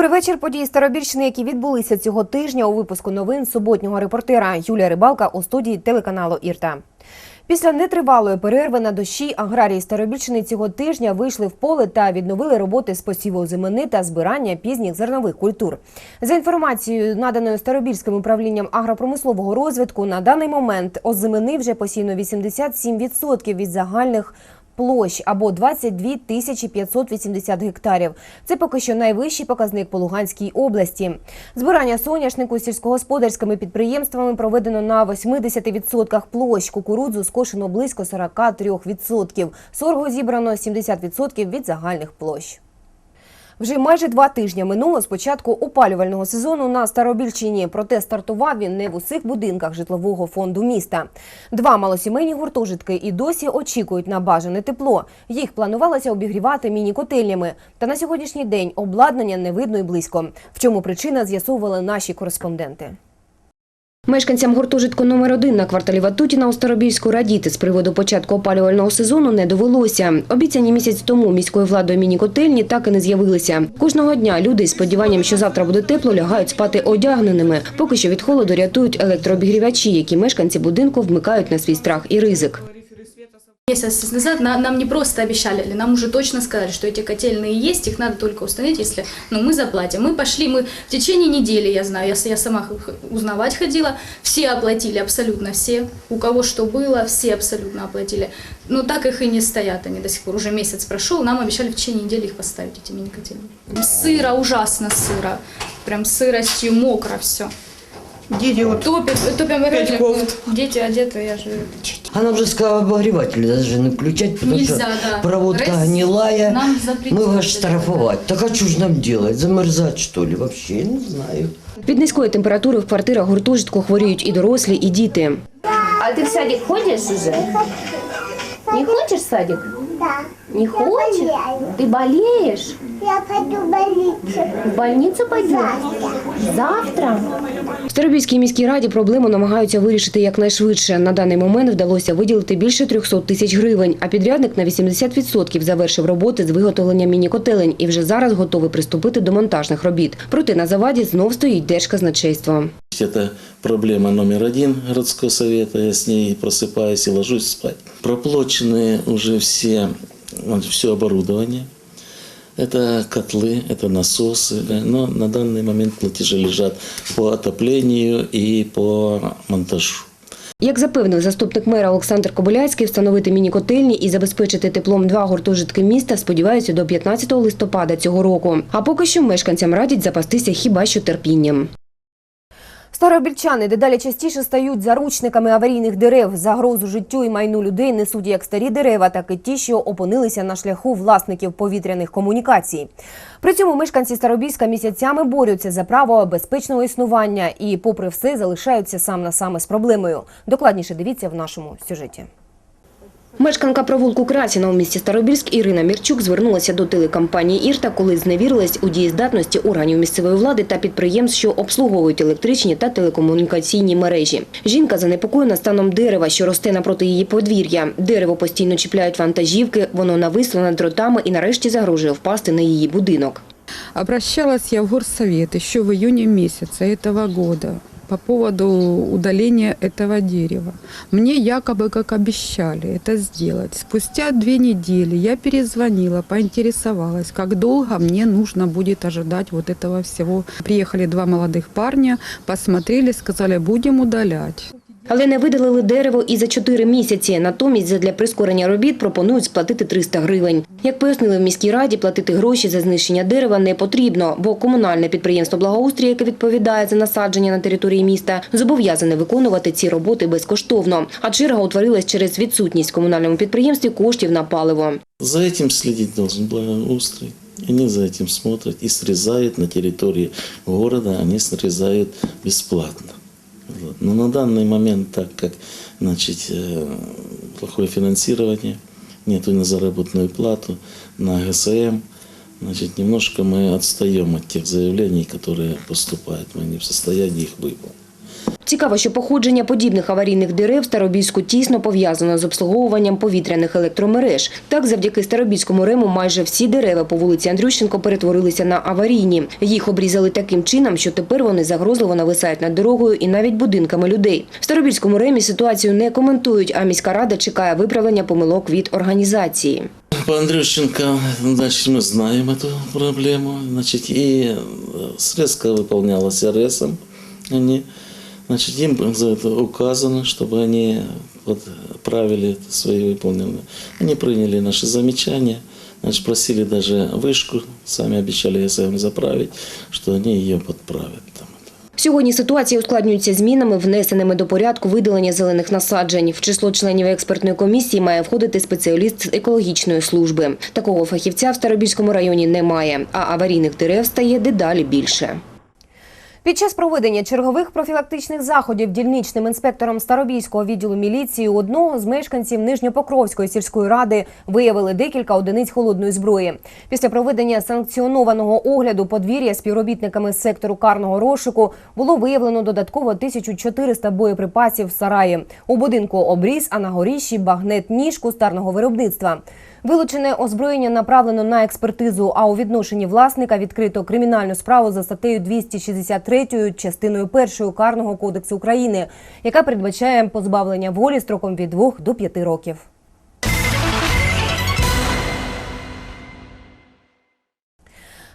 Добрий вечір. Події Старобільщини, які відбулися цього тижня у випуску новин суботнього репортера Юлія Рибалка у студії телеканалу Ірта. Після нетривалої перерви на дощі аграрії Старобільщини цього тижня вийшли в поле та відновили роботи з посіву зимини та збирання пізніх зернових культур. За інформацією, наданою Старобільським управлінням агропромислового розвитку, на даний момент озимини вже посіяно 87% від загальних площ або 22 тисячі 580 гектарів. Це поки що найвищий показник по Луганській області. Збирання соняшнику сільськогосподарськими підприємствами проведено на 80% площ. Кукурудзу скошено близько 43%. Сорго зібрано 70% від загальних площ. Вже майже два тижні минуло з початку опалювального сезону на Старобільщині. Проте стартував він не в усіх будинках житлового фонду міста. Два малосімейні гуртожитки і досі очікують на бажане тепло. Їх планувалося обігрівати міні-котельнями. Та на сьогоднішній день обладнання не видно і близько. В чому причина з'ясовували наші кореспонденти. Мешканцям гуртожитку номер 1 на кварталі Ватутіна у Старобільську радіти з приводу початку опалювального сезону не довелося. Обіцяні місяць тому міською владою міні-котельні так і не з'явилися. Кожного дня люди із сподіванням, що завтра буде тепло, лягають спати одягненими. Поки що від холоду рятують електрообігрівачі, які мешканці будинку вмикають на свій страх і ризик. Месяц назад на- нам не просто обещали, нам уже точно сказали, что эти котельные есть, их надо только установить, если ну, мы заплатим. Мы пошли, мы в течение недели, я знаю, я, я сама узнавать ходила, все оплатили, абсолютно все, у кого что было, все абсолютно оплатили. Но так их и не стоят они до сих пор, уже месяц прошел, нам обещали в течение недели их поставить, эти мини-котельные. Сыро, ужасно сыро, прям сыростью мокро все. Дети вот Топим, топим, Пять кофт. дети одеты, я же... Она уже сказала обогреватель даже не включать, потому Нельзя, что да. проводка Раз- гнилая. нам запретили Мы это вас штрафовать. Так а что же нам делать? Замерзать что ли? Вообще я не знаю. Від низької температури в квартирах гуртожитку хворіють і дорослі, і діти. А ты в садик ходишь уже? Не хочешь в садик? Да. Не хочешь? Болею. Ты болеешь? Я пойду в больницу. В больницу пойдешь? Завтра? В Старобільській міській раді проблему намагаються вирішити якнайшвидше. На даний момент вдалося виділити більше 300 тисяч гривень, а підрядник на 80% завершив роботи з виготовлення міні-котелень і вже зараз готовий приступити до монтажних робіт. Проте на заваді знов стоїть держказначейство. Это проблема номер один городского совета. Я с ней просыпаюсь и ложусь спать. Проплачены уже все, вот, все оборудование. Это котлы, это насосы. да, Но на данный момент платежи лежат по отоплению и по монтажу. Як запевнив заступник мера Олександр Кобиляцький, встановити міні-котельні і забезпечити теплом два гуртожитки міста сподіваються до 15 листопада цього року. А поки що мешканцям радять запастися хіба що терпінням. Старобільчани дедалі частіше стають заручниками аварійних дерев. Загрозу життю і майну людей несуть як старі дерева, так і ті, що опинилися на шляху власників повітряних комунікацій. При цьому мешканці Старобільська місяцями борються за право безпечного існування і, попри все, залишаються сам на саме з проблемою. Докладніше дивіться в нашому сюжеті. Мешканка провулку Красіна у місті Старобільськ Ірина Мірчук звернулася до телекомпанії «Ірта», коли зневірилась у дієздатності органів місцевої влади та підприємств, що обслуговують електричні та телекомунікаційні мережі. Жінка занепокоєна станом дерева, що росте напроти її подвір'я. Дерево постійно чіпляють вантажівки, воно нависло над дротами і нарешті загрожує впасти на її будинок. Обращалась я в горсовет еще в июне месяце этого года по поводу удаления этого дерева. Мне якобы, как обещали, это сделать. Спустя две недели я перезвонила, поинтересовалась, как долго мне нужно будет ожидать вот этого всего. Приехали два молодых парня, посмотрели, сказали, будем удалять. Але не видалили дерево і за чотири місяці. Натомість задля прискорення робіт пропонують сплатити 300 гривень. Як пояснили в міській раді, платити гроші за знищення дерева не потрібно, бо комунальне підприємство благоустрій, яке відповідає за насадження на території міста, зобов'язане виконувати ці роботи безкоштовно. А черга утворилась через відсутність в комунальному підприємстві коштів на паливо. За этим следить должен благоустрой. Они за этим смотрят и срезают на территории города, они срезают бесплатно. Вот. Но на данный момент, так как значит, э, плохое финансирование, нету на заработную плату, на ГСМ, значит, немножко мы отстаем от тех заявлений, которые поступают. Мы не в состоянии их выполнить. Цікаво, що походження подібних аварійних дерев в Старобільську тісно пов'язано з обслуговуванням повітряних електромереж. Так, завдяки Старобільському рему майже всі дерева по вулиці Андрющенко перетворилися на аварійні. Їх обрізали таким чином, що тепер вони загрозливо нависають над дорогою і навіть будинками людей. В Старобільському ремі ситуацію не коментують, а міська рада чекає виправлення помилок від організації. По Андрющенко, значит, мы знаем эту проблему. Значит, и э, средства выполнялась РСом. Они, значит, им за это указано, чтобы они подправили это свои выполненные. Они приняли наши замечания. Значит, просили даже вышку, сами обещали СМ заправить, что они ее подправят. Там. Сьогодні ситуація ускладнюється змінами, внесеними до порядку видалення зелених насаджень. В число членів експертної комісії має входити спеціаліст з екологічної служби. Такого фахівця в Старобільському районі немає, а аварійних дерев стає дедалі більше. Під час проведення чергових профілактичних заходів дільничним інспектором Старобільського відділу міліції одного з мешканців Нижньопокровської сільської ради виявили декілька одиниць холодної зброї. Після проведення санкціонованого огляду подвір'я співробітниками сектору карного розшуку було виявлено додатково 1400 боєприпасів в сараї. У будинку обріз, а на горіщі багнет ніж кустарного виробництва. Вилучене озброєння направлено на експертизу, а у відношенні власника відкрито кримінальну справу за статтею 263 частиною 1 Карного кодексу України, яка передбачає позбавлення волі строком від 2 до 5 років.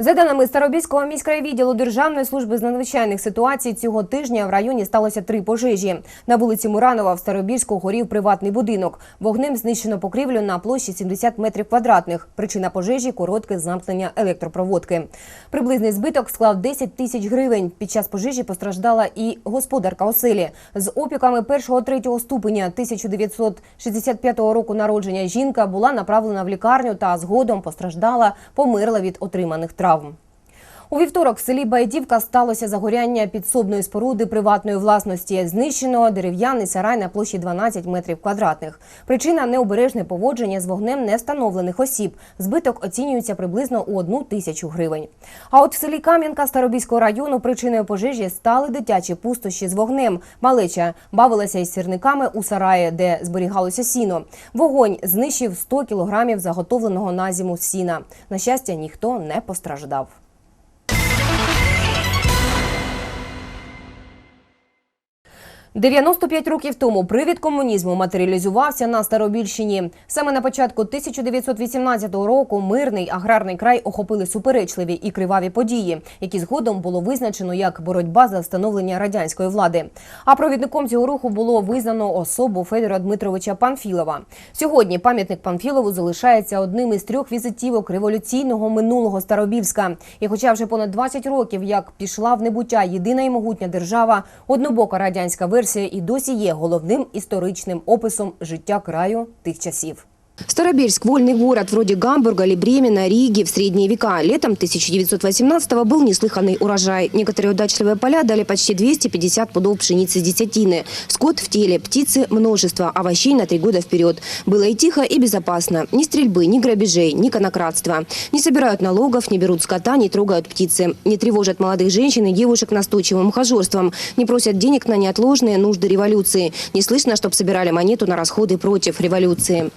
За даними Старобільського міськрайвідділу Державної служби з надзвичайних ситуацій, цього тижня в районі сталося три пожежі. На вулиці Муранова в Старобільську горів приватний будинок. Вогнем знищено покрівлю на площі 70 метрів квадратних. Причина пожежі – коротке замкнення електропроводки. Приблизний збиток склав 10 тисяч гривень. Під час пожежі постраждала і господарка оселі. З опіками першого-третього ступеня 1965 року народження жінка була направлена в лікарню та згодом постраждала, померла від отриманих травм. травм. У вівторок в селі Байдівка сталося загоряння підсобної споруди приватної власності. Знищено дерев'яний сарай на площі 12 метрів квадратних. Причина необережне поводження з вогнем невстановлених осіб. Збиток оцінюється приблизно у одну тисячу гривень. А от в селі Кам'янка Старобільського району причиною пожежі стали дитячі пустощі з вогнем. Малеча бавилася із сірниками у сараї, де зберігалося сіно. Вогонь знищив 100 кілограмів заготовленого на зиму сіна. На щастя, ніхто не постраждав. – 95 років тому привід комунізму матеріалізувався на Старобільщині. Саме на початку 1918 року мирний аграрний край охопили суперечливі і криваві події, які згодом було визначено як боротьба за встановлення радянської влади. А провідником цього руху було визнано особу Федора Дмитровича Панфілова. Сьогодні пам'ятник Панфілову залишається одним із трьох візитівок революційного минулого Старобільська. І хоча вже понад 20 років, як пішла в небуття єдина і могутня держава, однобока радянська версія і досі є головним історичним описом життя краю тих часів. Старобельск – вольный город вроде Гамбурга или Бремена, Риги в средние века. Летом 1918-го был неслыханный урожай. Некоторые удачливые поля дали почти 250 пудов пшеницы с десятины. Скот в теле, птицы множество, овощей на три года вперед. Было и тихо, и безопасно. Ни стрельбы, ни грабежей, ни конократства. Не собирают налогов, не берут скота, не трогают птицы. Не тревожат молодых женщин и девушек настойчивым хожорством. Не просят денег на неотложные нужды революции. Не слышно, чтоб собирали монету на расходы против революции.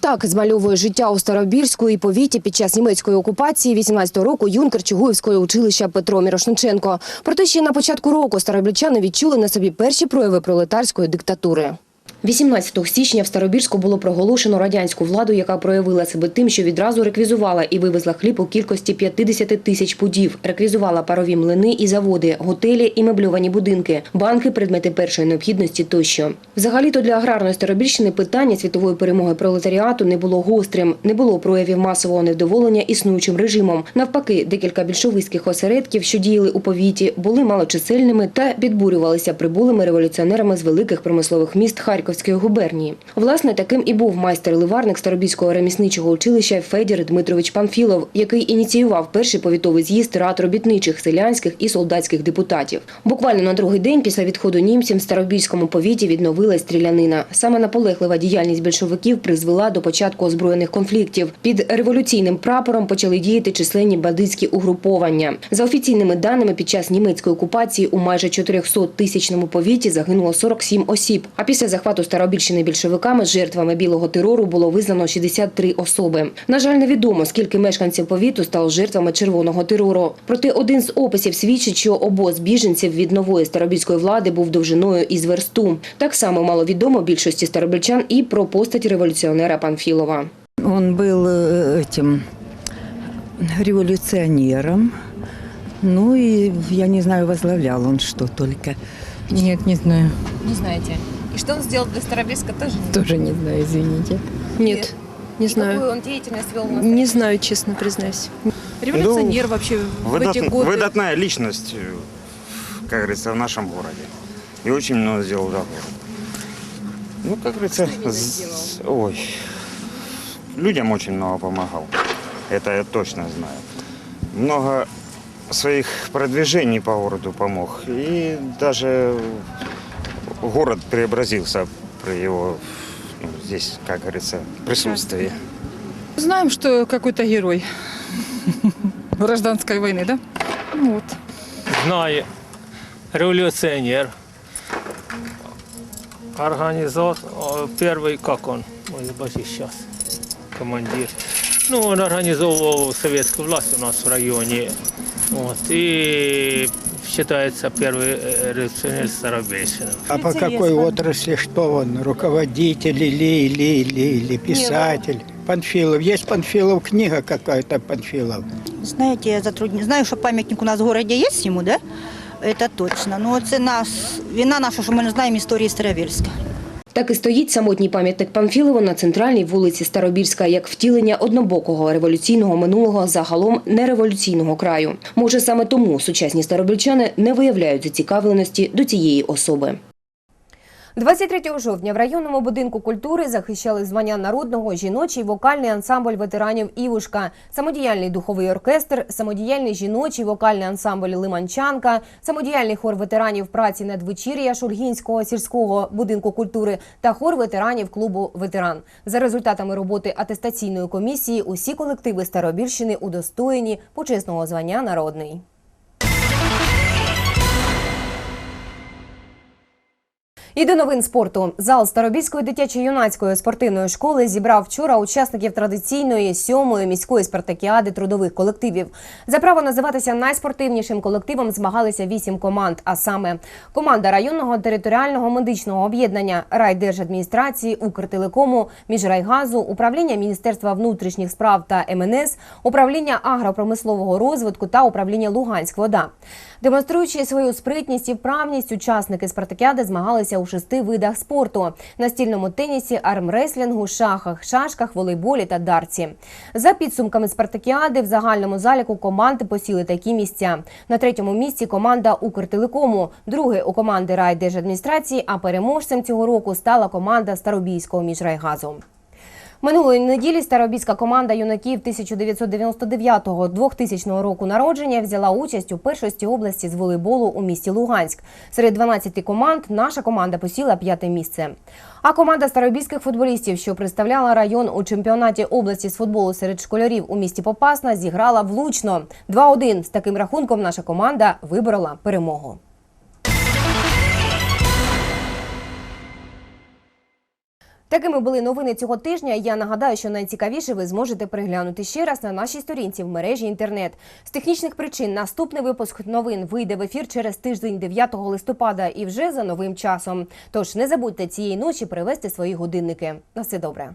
Так змальовує життя у Старобірську і повіті під час німецької окупації 18-го року юнкер Чугуївського училища Петро Мірошниченко. Проте ще на початку року старобільчани відчули на собі перші прояви пролетарської диктатури. 18 січня в Старобільську було проголошено радянську владу, яка проявила себе тим, що відразу реквізувала і вивезла хліб у кількості 50 тисяч пудів, реквізувала парові млини і заводи, готелі і мебльовані будинки, банки, предмети першої необхідності тощо. Взагалі-то для аграрної Старобільщини питання світової перемоги пролетаріату не було гострим, не було проявів масового невдоволення існуючим режимом. Навпаки, декілька більшовицьких осередків, що діяли у повіті, були малочисельними та підбурювалися прибулими революціонерами з великих промислових міст Харкова. Харківської губернії. Власне, таким і був майстер-ливарник Старобільського ремісничого училища Федір Дмитрович Памфілов, який ініціював перший повітовий з'їзд рад робітничих, селянських і солдатських депутатів. Буквально на другий день після відходу німців в Старобільському повіті відновилась стрілянина. Саме наполеглива діяльність більшовиків призвела до початку озброєних конфліктів. Під революційним прапором почали діяти численні бандитські угруповання. За офіційними даними, під час німецької окупації у майже 400-тисячному повіті загинуло 47 осіб. А після захвату Старобільщини більшовиками жертвами білого терору було визнано 63 особи. На жаль, невідомо скільки мешканців повіту стало жертвами червоного терору. Проте один з описів свідчить, що обоз біженців від нової старобільської влади був довжиною із версту. Так само мало відомо більшості старобільчан і про постать революціонера Панфілова. Он был э, этим революционером. Ну и, я не знаю, возглавлял он что только. Нет, не знаю. Не знаете. Что он сделал для Старобельска, тоже не Тоже не знаю, извините. Нет, не знаю. Какую он деятельность вел на Не знаю, честно признаюсь. Революционер вообще в Выдат- эти годы. Выдатная личность, как говорится, в нашем городе. И очень много сделал для города. Ну, как говорится, з- ой, людям очень много помогал. Это я точно знаю. Много своих продвижений по городу помог. И даже город преобразился при его, ну, здесь, как говорится, присутствии. Знаем, что какой-то герой гражданской войны, да? Ну Вот. Знаю. Революционер. Организовал первый, как он, ой, забыл сейчас, командир. Ну, он организовывал советскую власть у нас в районе. Вот, и считается первый э, революционер Старобельщины. А по какой отрасли что он? Руководитель или, или, или, или писатель? Панфилов. Есть Панфилов книга какая-то Панфилов? Знаете, я затруднена. Знаю, що пам'ятник у нас в городі є йому, да? Це точно. Ну, це нас, вина наша, що ми не знаємо історії Старовільська. Так і стоїть самотній пам'ятник Памфілову на центральній вулиці Старобільська як втілення однобокого революційного минулого загалом нереволюційного краю. Може, саме тому сучасні старобільчани не виявляють зацікавленості до цієї особи. 23 жовтня в районному будинку культури захищали звання народного жіночий вокальний ансамбль ветеранів Івушка, самодіяльний духовий оркестр, самодіяльний жіночий вокальний ансамбль Лиманчанка, самодіяльний хор ветеранів праці надвечір'я Шульгінського сільського будинку культури та хор ветеранів клубу Ветеран. За результатами роботи атестаційної комісії усі колективи Старобільщини удостоєні почесного звання народний. І до новин спорту. Зал Старобільської дитячо-юнацької спортивної школи зібрав вчора учасників традиційної сьомої міської спартакіади трудових колективів. За право називатися найспортивнішим колективом змагалися вісім команд. А саме команда районного територіального медичного об'єднання райдержадміністрації, Укртелекому, Міжрайгазу, управління Міністерства внутрішніх справ та МНС, управління агропромислового розвитку та управління Луганськвода. Демонструючи свою спритність і вправність, учасники спартакіади змагалися у шести видах спорту: настільному тенісі, армреслінгу, шахах, шашках, волейболі та дарці. За підсумками спартакіади в загальному заліку команди посіли такі місця. На третьому місці команда Укртелекому, друге у команди райдержадміністрації, а переможцем цього року стала команда Старобійського міжрайгазу. Минулої неділі старобільська команда юнаків 1999-2000 року народження взяла участь у першості області з волейболу у місті Луганськ. Серед 12 команд наша команда посіла п'яте місце. А команда старобільських футболістів, що представляла район у чемпіонаті області з футболу серед школярів у місті Попасна, зіграла влучно. 2-1. З таким рахунком наша команда виборола перемогу. Такими були новини цього тижня. Я нагадаю, що найцікавіше ви зможете переглянути ще раз на нашій сторінці в мережі інтернет. З технічних причин наступний випуск новин вийде в ефір через тиждень 9 листопада і вже за новим часом. Тож не забудьте цієї ночі привезти свої годинники. На все добре.